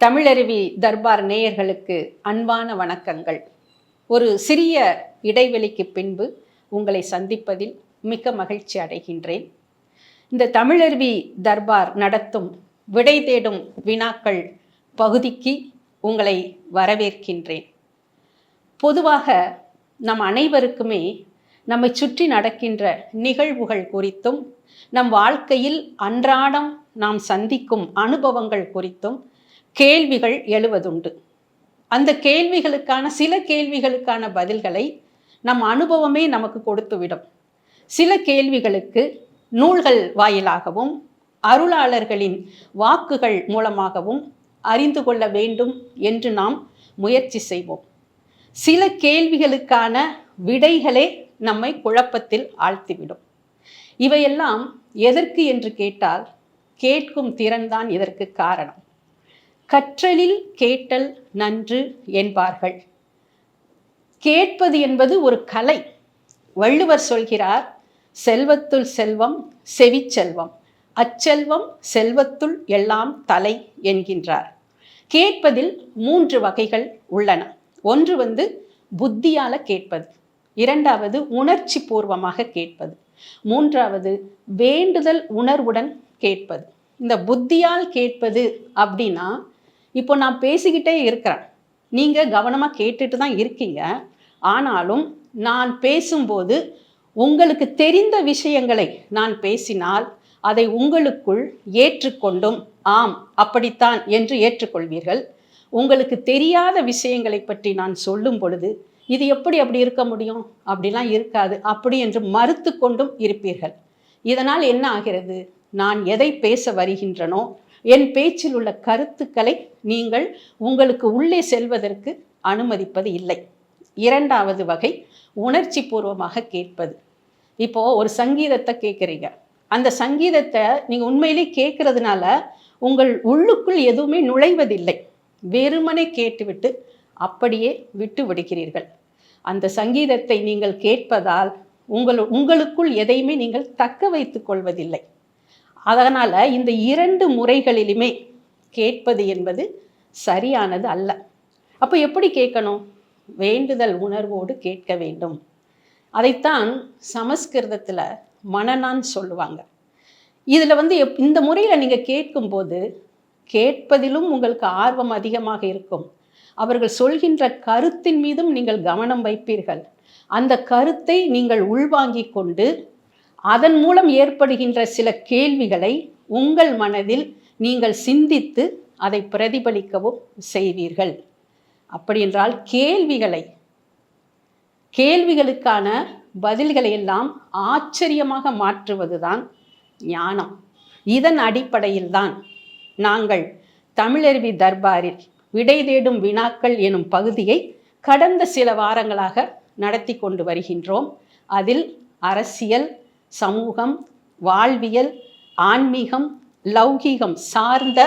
தமிழருவி தர்பார் நேயர்களுக்கு அன்பான வணக்கங்கள். ஒரு சிறிய இடைவெளிக்கு பின்பு உங்களை சந்திப்பதில் மிக்க மகிழ்ச்சி அடைகின்றேன். இந்த தமிழருவி தர்பார் நடத்தும் விடை தேடும் வினாக்கள் பகுதிக்கு உங்களை வரவேற்கின்றேன். பொதுவாக நம் அனைவருக்குமே நம்மை சுற்றி நடக்கின்ற நிகழ்வுகள் குறித்தும் நம் வாழ்க்கையில் அன்றாடம் நாம் சந்திக்கும் அனுபவங்கள் குறித்தும் கேள்விகள் எழுவதுண்டு. அந்த கேள்விகளுக்கான சில கேள்விகளுக்கான பதில்களை நம் அனுபவமே நமக்கு கொடுத்துவிடும். சில கேள்விகளுக்கு நூல்கள் வாயிலாகவும் அருளாளர்களின் வாக்குகள் மூலமாகவும் அறிந்து கொள்ள வேண்டும் என்று நாம் முயற்சி செய்வோம். சில கேள்விகளுக்கான விடைகளே நம்மை குழப்பத்தில் ஆழ்த்திவிடும். இவையெல்லாம் எதற்கு என்று கேட்டால் கேட்கும் திறன்தான் இதற்கு காரணம். கற்றலில் கேட்டல் நன்று என்பார்கள். கேட்பது என்பது ஒரு கலை. வள்ளுவர் சொல்கிறார் செல்வத்துள் செல்வம் செவிச்செல்வம் அச்செல்வம் செல்வத்துள் எல்லாம் தலை என்கின்றார். கேட்பதில் மூன்று வகைகள் உள்ளன. ஒன்று வந்து புத்தியால கேட்பது. இரண்டாவது உணர்ச்சி பூர்வமாக கேட்பது. மூன்றாவது வேண்டுதல் உணர்வுடன் கேட்பது. இந்த புத்தியால் கேட்பது அப்படின்னா இப்போ நான் பேசிக்கிட்டே இருக்கிறேன். நீங்கள் கவனமாக கேட்டுட்டு தான் இருக்கீங்க. ஆனாலும் நான் பேசும்போது உங்களுக்கு தெரிந்த விஷயங்களை நான் பேசினால் அதை உங்களுக்குள் ஏற்றுக்கொண்டும் ஆம் அப்படித்தான் என்று ஏற்றுக்கொள்வீர்கள். உங்களுக்கு தெரியாத விஷயங்களை பற்றி நான் சொல்லும் பொழுது இது எப்படி அப்படி இருக்க முடியும்? அப்படிலாம் இருக்காது. அப்படி என்று மறுத்து கொண்டும் இருப்பீர்கள். இதனால் என்ன ஆகிறது? நான் எதை பேச வருகின்றனோ என் பேச்சில் உள்ள கருத்துக்களை நீங்கள் உங்களுக்கு உள்ளே செல்வதற்கு அனுமதிப்பது இல்லை. இரண்டாவது வகை உணர்ச்சி பூர்வமாக கேட்பது. இப்போ ஒரு சங்கீதத்தை கேட்குறீங்க. அந்த சங்கீதத்தை நீங்கள் உண்மையிலே கேட்கறதுனால உங்கள் உள்ளுக்குள் எதுவுமே நுழைவதில்லை. வெறுமனை கேட்டுவிட்டு அப்படியே விட்டு விடுகிறீர்கள். அந்த சங்கீதத்தை நீங்கள் கேட்பதால் உங்கள் உங்களுக்குள் எதையுமே நீங்கள் தக்க வைத்துக் கொள்வதில்லை. அதனால் இந்த இரண்டு முறைகளிலுமே கேட்பது என்பது சரியானது அல்ல. அப்போ எப்படி கேட்கணும்? வேண்டுதல் உணர்வோடு கேட்க வேண்டும். அதைத்தான் சமஸ்கிருதத்தில் மனநான் சொல்லுவாங்க. இதில் வந்து எப் இந்த முறையில் நீங்கள் கேட்கும்போது கேட்பதிலும் உங்களுக்கு ஆர்வம் அதிகமாக இருக்கும். அவர்கள் சொல்கின்ற கருத்தின் மீதும் நீங்கள் கவனம் வைப்பீர்கள். அந்த கருத்தை நீங்கள் உள்வாங்கிக் கொண்டு அதன் மூலம் ஏற்படுகின்ற சில கேள்விகளை உங்கள் மனதில் நீங்கள் சிந்தித்து அதை பிரதிபலிக்கவும் செய்வீர்கள். அப்படி என்றால் கேள்விகளை கேள்விகளுக்கான பதில்களை எல்லாம் ஆச்சரியமாக மாற்றுவதுதான் ஞானம். இதன் அடிப்படையில் தான் நாங்கள் தமிழருவி தர்பாரில் விடை தேடும் வினாக்கள் எனும் பகுதியை கடந்த சில வாரங்களாக நடத்தி கொண்டு வருகின்றோம். அதில் அரசியல் சமூகம் வாழ்வியல் ஆன்மீகம் லௌகீகம் சார்ந்த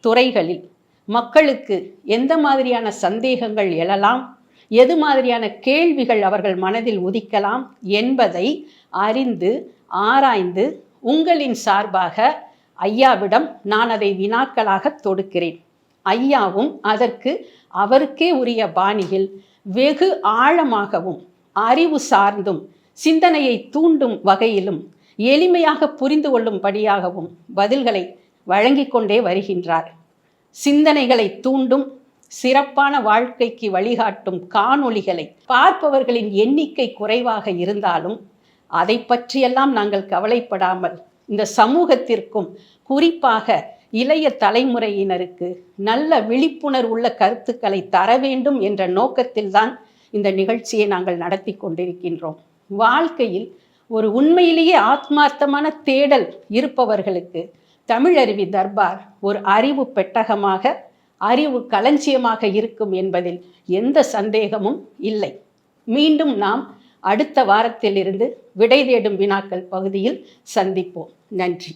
துறைகளில் மக்களுக்கு எந்த மாதிரியான சந்தேகங்கள் எழலாம்? எது மாதிரியான கேள்விகள் அவர்கள் மனதில் உதிக்கலாம்? என்பதை அறிந்து ஆராய்ந்து உங்களின் சார்பாக ஐயாவிடம் நான் அதை வினாக்களாக தொடுக்கிறேன். ஐயாவும் அதற்கு அவருக்கே உரிய பாணியில் வெகு ஆழமாகவும் அறிவு சார்ந்தும் சிந்தனையை தூண்டும் வகையிலும் எளிமையாக புரிந்து கொள்ளும்படியாகவும் பதில்களை வழங்கி கொண்டே வருகின்றார். சிந்தனைகளை தூண்டும் சிறப்பான வாழ்க்கைக்கு வழிகாட்டும் காணொளிகளை பார்ப்பவர்களின் எண்ணிக்கை குறைவாக இருந்தாலும் அதை பற்றியெல்லாம் நாங்கள் கவலைப்படாமல் இந்த சமூகத்திற்கும் குறிப்பாக இளைய தலைமுறையினருக்கு நல்ல விழிப்புணர்வுள்ள கருத்துக்களை தர வேண்டும் என்ற நோக்கத்தில்தான் இந்த நிகழ்ச்சியை நாங்கள் நடத்தி கொண்டிருக்கின்றோம். வாழ்க்கையில் ஒரு உண்மையிலேயே ஆத்மார்த்தமான தேடல் இருப்பவர்களுக்கு தமிழருவி தர்பார் ஒரு அறிவு பெட்டகமாக அறிவு களஞ்சியமாக இருக்கும் என்பதில் எந்த சந்தேகமும் இல்லை. மீண்டும் நாம் அடுத்த வாரத்திலிருந்து விடை தேடும் வினாக்கள் பகுதியில் சந்திப்போம். நன்றி.